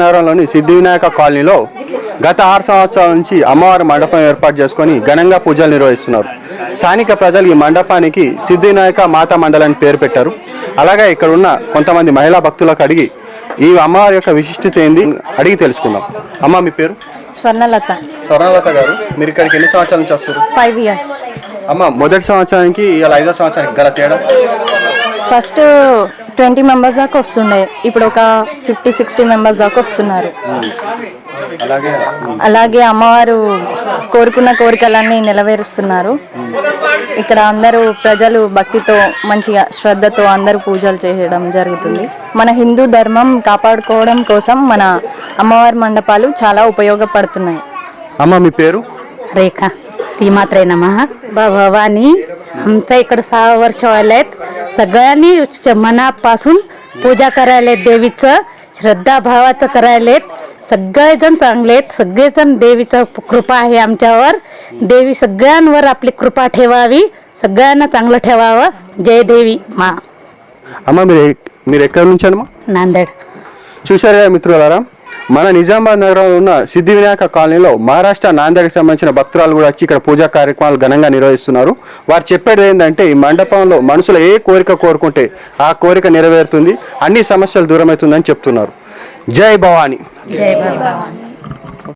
నగరంలోని సిద్ధివినాయక కాలనీలో గత ఆరు సంవత్సరాల నుంచి అమ్మవారి మండపం ఏర్పాటు చేసుకొని ఘనంగా పూజలు నిర్వహిస్తున్నారు. స్థానిక ప్రజలు ఈ మండపానికి సిద్ధివినాయక మాతా మండలని పేరు పెట్టారు. అలాగే ఇక్కడ ఉన్న కొంతమంది మహిళా భక్తులకు అడిగి ఈ అమ్మవారి యొక్క విశిష్టత ఏంది అడిగి తెలుసుకుందాం. అమ్మ మీ పేరు? స్వర్ణలత. స్వర్ణలత గారు. మీరు ఇక్కడికి ఎన్ని సంవత్సరాల నుంచి వస్తారు ఫైవ్ ఇయర్స్ అమ్మ మొదటి సంవత్సరానికి ఇలా ఐదో సంవత్సరానికి గల తేడా? ఫస్ట్ ట్వంటీ మెంబర్స్ దాకా వస్తుండే. ఇప్పుడు ఒక ఫిఫ్టీ సిక్స్టీ మెంబర్స్ దాకా వస్తున్నారు. అలాగే. అమ్మవారు కోరుకున్న కోరికలన్నీ నెరవేరుస్తున్నారు. ఇక్కడ అందరూ ప్రజలు భక్తితో మంచిగా శ్రద్ధతో అందరూ పూజలు చేయడం జరుగుతుంది. మన హిందూ ధర్మం కాపాడుకోవడం కోసం మన అమ్మవారి మండపాలు చాలా ఉపయోగపడుతున్నాయి. అమ్మ మీ పేరు? రేఖ. శ్రీమాత్రే నమ. భవాని आमच्या इकडं सहा वर्ष व्हायलेत सगळ्यांनी च- मनापासून पूजा करायलेत देवीचं श्रद्धा भावाचं करायलेत सगळेजण चांगले आहेत सगळेजण देवीचं प- कृपा आहे आमच्यावर देवी सगळ्यांवर आपली कृपा ठेवावी सगळ्यांना चांगलं ठेवावं जय देवी मा అమ్మ మీరు మీరు ఎక్కడి నుంచి అమ్మా नांदेड చూశారు కదా మిత్రులారా మన నిజామాబాద్ నగరంలో ఉన్న సిద్ధి వినాయక కాలనీలో మహారాష్ట్ర నాందేడ్కి సంబంధించిన భక్తురాలు కూడా వచ్చి ఇక్కడ పూజా కార్యక్రమాలు ఘనంగా నిర్వహిస్తున్నారు. వారు చెప్పేది ఏంటంటే ఈ మండపంలో మనుషులు ఏ కోరిక కోరుకుంటే ఆ కోరిక నెరవేరుతుంది అన్ని సమస్యలు దూరమవుతుందని చెప్తున్నారు. జై భవానీ.